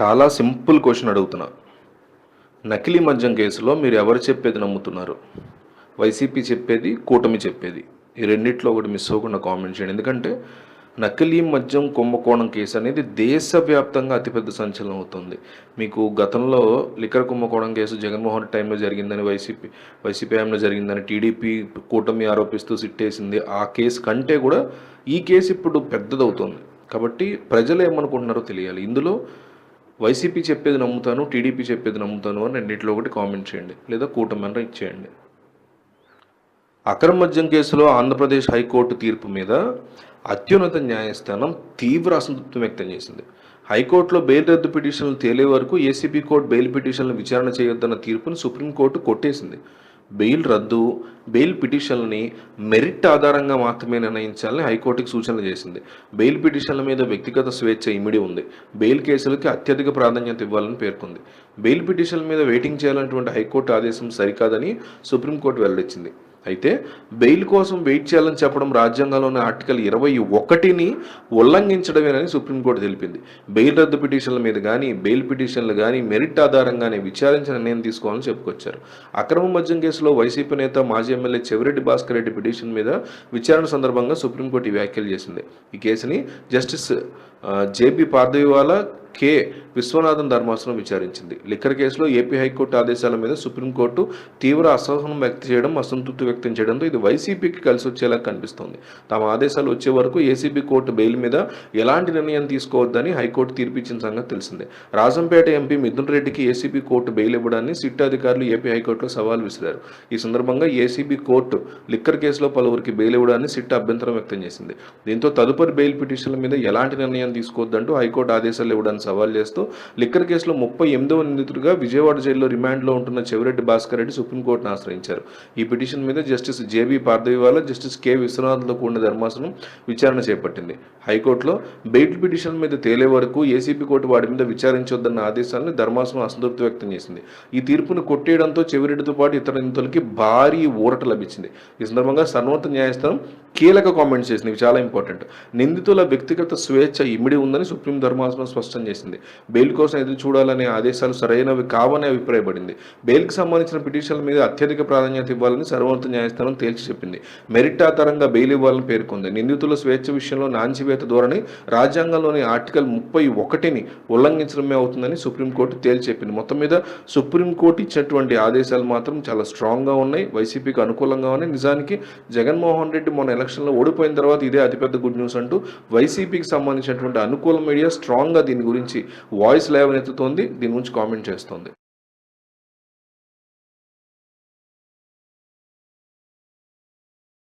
చాలా simple question అడుగుతున్నా. నకిలీ మద్యం కేసులో మీరు ఎవరు చెప్పేది నమ్ముతున్నారు? వైసీపీ చెప్పేది కూటమి చెప్పేది. ఈ రెండిట్లో ఒకటి మిస్ అవ్వకుండా కామెంట్ చేయండి. ఎందుకంటే నకిలీ మద్యం కుంభకోణం కేసు అనేది దేశవ్యాప్తంగా అతిపెద్ద సంచలనం అవుతుంది. మీకు గతంలో లిక్కర్ కుంభకోణం కేసు జగన్మోహన్ టైంలో జరిగిందని వైసీపీ వైసీపీ టైంలో జరిగిందని టీడీపీ కూటమి ఆరోపిస్తూ సిట్టేసింది. ఆ కేసు కంటే కూడా ఈ కేసు ఇప్పుడు పెద్దదవుతుంది. కాబట్టి ప్రజలు ఏమనుకుంటున్నారో తెలియాలి. ఇందులో వైసీపీ చెప్పేది నమ్ముతాను టీడీపీ చెప్పేది నమ్ముతాను అని రెండింటిలో ఒకటి కామెంట్ చేయండి. లేదా కూటమి ఇచ్చేయండి అక్రమ మద్యం కేసులో ఆంధ్రప్రదేశ్ హైకోర్టు తీర్పు మీద అత్యున్నత న్యాయస్థానం తీవ్ర అసంతృప్తి వ్యక్తం చేసింది. హైకోర్టులో బెయిల్ రద్దు పిటిషన్లు తేలే వరకు ఏసీబీ కోర్టు బెయిల్ పిటిషన్లు విచారణ చేయొద్దన్న తీర్పును సుప్రీంకోర్టు కొట్టేసింది. బెయిల్ రద్దు బెయిల్ పిటిషన్లని మెరిట్ ఆధారంగా మాత్రమే నిర్ణయించాలని హైకోర్టుకి సూచనలు చేసింది. బెయిల్ పిటిషన్ల మీద వ్యక్తిగత స్వేచ్ఛ ఇమిడి ఉంది. బెయిల్ కేసులకి అత్యధిక ప్రాధాన్యత ఇవ్వాలని పేర్కొంది. బెయిల్ పిటిషన్ల మీద వెయిటింగ్ చేయాలన్నటువంటి హైకోర్టు ఆదేశం సరికాదని సుప్రీంకోర్టు వెల్లడించింది. అయితే బెయిల్ కోసం వెయిట్ చేయాలని చెప్పడం రాజ్యాంగంలోని ఆర్టికల్ ఇరవై ఒకటిని ఉల్లంఘించడమేనని సుప్రీంకోర్టు తెలిపింది. బెయిల్ రద్దు పిటిషన్ల మీద కానీ బెయిల్ పిటిషన్లు కానీ మెరిట్ ఆధారంగానే విచారించి నిర్ణయం తీసుకోవాలని చెప్పుకొచ్చారు. అక్రమ మద్యం కేసులో వైసీపీ నేత మాజీ ఎమ్మెల్యే చెవిరెడ్డి భాస్కర్ రెడ్డి పిటిషన్ మీద విచారణ సందర్భంగా సుప్రీంకోర్టు ఈ వ్యాఖ్యలు చేసింది. ఈ కేసుని justice J P J B K. Viswanathan ధర్మాసనం విచారించింది. లిక్కర్ కేసులో ఏపీ హైకోర్టు ఆదేశాల మీద సుప్రీంకోర్టు తీవ్ర అసహనం వ్యక్తం చేయడం అసంతృప్తి వ్యక్తం చేయడంతో ఇది వైసీపీకి కలిసి వచ్చేలా కనిపిస్తోంది. తమ ఆదేశాలు వచ్చే వరకు ఏసీబీ కోర్టు బెయిల్ మీద ఎలాంటి నిర్ణయం తీసుకోవద్దని హైకోర్టు తీర్పిచ్చిన సంగతి తెలిసిందే. రాజంపేట ఎంపీ మిథున్ రెడ్డికి ఏసీబీ కోర్టు బెయిల్ ఇవ్వడాన్ని సిట్ అధికారులు ఏపీ హైకోర్టులో సవాల్ విసిరారు. ఈ సందర్భంగా ఏసీబీ కోర్టు లిక్కర్ కేసులో పలువురికి బెయిల్ ఇవ్వడాన్ని సిట్ అభ్యంతరం వ్యక్తం చేసింది. దీంతో తదుపరి బెయిల్ పిటిషన్ల మీద ఎలాంటి నిర్ణయం తీసుకోవద్దంటూ హైకోర్టు ఆదేశాలు ఇవ్వడానికి సవాల్ చేస్తూ లిక్కర్ కేసులో ముప్పై ఎనిమిదవ నిందితుడిగా విజయవాడ జైల్లో రిమాండ్లో ఉంటున్న చెవిరెడ్డి భాస్కర్ రెడ్డి సుప్రీంకోర్టును ఆశ్రయించారు. ఈ పిటిషన్ మీద justice JB Pardiwala justice K. విశ్వనాథ్తో కూడిన ధర్మాసనం విచారణ చేపట్టింది. హైకోర్టులో బెయిల్ పిటిషన్ మీద తేలే వరకు ఏసీబీ కోర్టు వాడి మీద విచారించొద్దన్న ఆదేశాలను ధర్మాసనం అసంతృప్తి వ్యక్తం చేసింది. ఈ తీర్పును కొట్టేయడంతో చెవిరెడ్డితో పాటు ఇతర నిందితులకి భారీ ఊరట లభించింది. ఈ సందర్భంగా సర్వోన్నత న్యాయస్థానం కీలక కామెంట్స్ చేసింది. ఇవి చాలా ఇంపార్టెంట్ నిందితుల వ్యక్తిగత స్వేచ్ఛ ఇమిడి ఉందని సుప్రీం ధర్మాసనం స్పష్టం చేసింది. బెయిల్ కోసం ఎదురు చూడాలనే ఆదేశాలు సరైనవి కావని అభిప్రాయపడింది. బెయిల్కి సంబంధించిన పిటిషన్ల మీద అత్యధిక ప్రాధాన్యత ఇవ్వాలని సర్వోన్నత న్యాయస్థానం తేల్చి చెప్పింది. మెరిట్ ఆధారంగా బెయిల్ ఇవ్వాలని పేర్కొంది. నిందితుల స్వేచ్ఛ విషయంలో నాంచివేత ధోరణి రాజ్యాంగంలోని ఆర్టికల్ ముప్పై ఒకటిని ఉల్లంఘించడమే అవుతుందని సుప్రీంకోర్టు తేల్చి చెప్పింది. మొత్తం మీద సుప్రీంకోర్టు ఇచ్చినటువంటి ఆదేశాలు మాత్రం చాలా స్ట్రాంగ్గా ఉన్నాయి. వైసీపీకి అనుకూలంగా ఉన్నాయి. నిజానికి జగన్మోహన్ రెడ్డి మొన్న ఎలక్షన్లో ఓడిపోయిన తర్వాత ఇదే అతిపెద్ద గుడ్ న్యూస్ అంటూ వైసీపీకి సంబంధించినటువంటి అనుకూల మీడియా స్ట్రాంగ్గా దీని గురించి వాయిస్ లేవనెత్తుతోంది దీని గురించి కామెంట్ చేస్తోంది.